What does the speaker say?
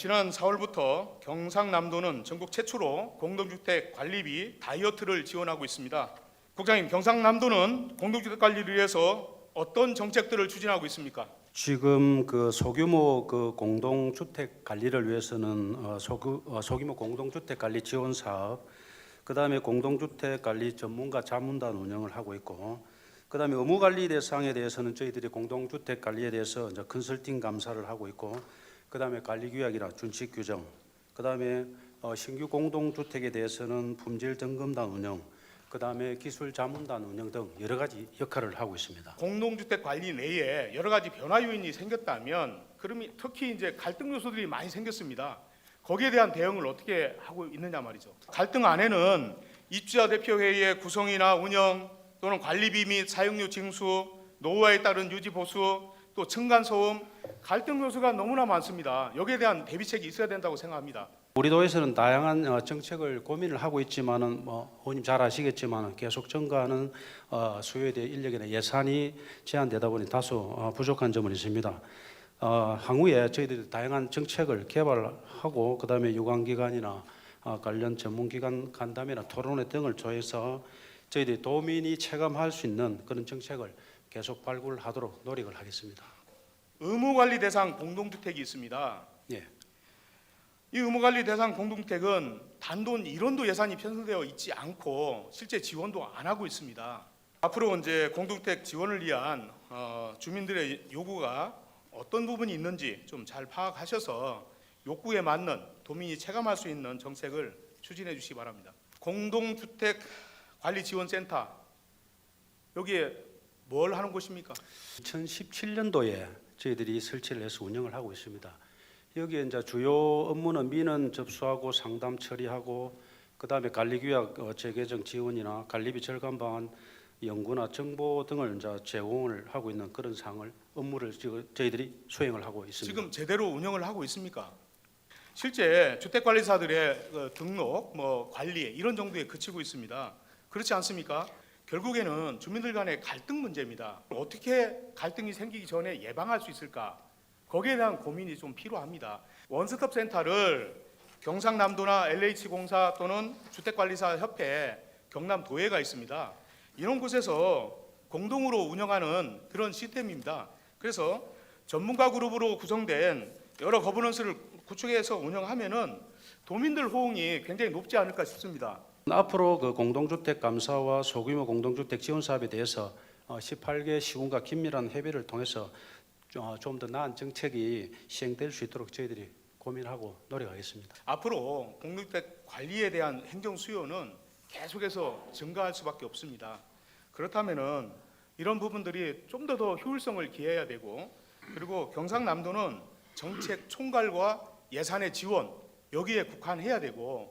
지난 4월부터 경상남도는 전국 최초로 공동주택 관리비 다이어트를 지원하고 있습니다. 국장님, 경상남도는 공동주택 관리를 위해서 어떤 정책들을 추진하고 있습니까? 지금 그 소규모 그 공동주택 관리를 위해서는 어, 소규, 어, 소규모 공동주택 관리 지원 사업, 그 다음에 공동주택 관리 전문가 자문단 운영을 하고 있고, 그 다음에 의무 관리 대상에 대해서는 저희들이 공동주택 관리에 대해서 이제 컨설팅 감사를 하고 있고, 그다음에 관리 규약이나 준칙 규정, 그다음에 어, 신규 공동주택에 대해서는 품질 점검단 운영, 그다음에 기술 자문단 운영 등 여러 가지 역할을 하고 있습니다. 공동주택 관리 내에 여러 가지 변화 요인이 생겼다면 그러면 특히 이제 갈등 요소들이 많이 생겼습니다. 거기에 대한 대응을 어떻게 하고 있느냐 말이죠. 갈등 안에는 입주자 대표 회의의 구성이나 운영 또는 관리비 및 사용료 징수, 노후화에 따른 유지 보수, 또 층간 소음 갈등 요소가 너무나 많습니다. 여기에 대한 대비책이 있어야 된다고 생각합니다. 우리 도에서는 다양한 어, 정책을 고민을 하고 있지만은 뭐 의원님 잘 아시겠지만 계속 증가하는 어, 수요에 대해 인력이나 예산이 제한되다 보니 다소 어, 부족한 점은 있습니다. 어, 향후에 저희들이 다양한 정책을 개발하고 그다음에 유관기관이나 어, 관련 전문기관 간담회나 토론회 등을 통해서 저희들이 도민이 체감할 수 있는 그런 정책을 계속 발굴하도록 노력을 하겠습니다. 의무관리 대상 공동주택이 있습니다. 예. 이 의무관리 대상 공동주택은 단돈 1원도 예산이 편성되어 있지 않고 실제 지원도 안 하고 있습니다. 앞으로 이제 공동주택 지원을 위한 어, 주민들의 요구가 어떤 부분이 있는지 좀 잘 파악하셔서 욕구에 맞는 도민이 체감할 수 있는 정책을 추진해 주시기 바랍니다. 공동주택 관리지원센터 여기에 뭘 하는 곳입니까? 2017년도에 저희들이 설치를 해서 운영을 하고 있습니다. 여기에 이제 주요 업무는 민원 접수하고 상담 처리하고 그다음에 관리규약 어, 재개정 지원이나 관리비 절감 방안 연구나 정보 등을 이제 제공을 하고 있는 그런 상을 업무를 저희들이 수행을 하고 있습니다. 지금 제대로 운영을 하고 있습니까? 실제 주택관리사들의 그 등록, 뭐 관리 이런 정도에 그치고 있습니다. 그렇지 않습니까? 결국에는 주민들 간의 갈등 문제입니다. 어떻게 갈등이 생기기 전에 예방할 수 있을까? 거기에 대한 고민이 좀 필요합니다. 원스톱 센터를 경상남도나 LH공사 또는 주택관리사 협회 경남도회가 있습니다. 이런 곳에서 공동으로 운영하는 그런 시스템입니다. 그래서 전문가 그룹으로 구성된 여러 거버넌스를 구축해서 운영하면은 도민들 호응이 굉장히 높지 않을까 싶습니다. 앞으로 그 공동주택 감사와 소규모 공동주택 지원 사업에 대해서 어, 18개 시군과 긴밀한 협의를 통해서 어, 좀더 나은 정책이 시행될 수 있도록 저희들이 고민하고 노력하겠습니다. 앞으로 공동주택 관리에 대한 행정 수요는 계속해서 증가할 수밖에 없습니다. 그렇다면은 이런 부분들이 좀 더 더 효율성을 기해야 되고 그리고 경상남도는 정책 총괄과 예산의 지원 여기에 국한해야 되고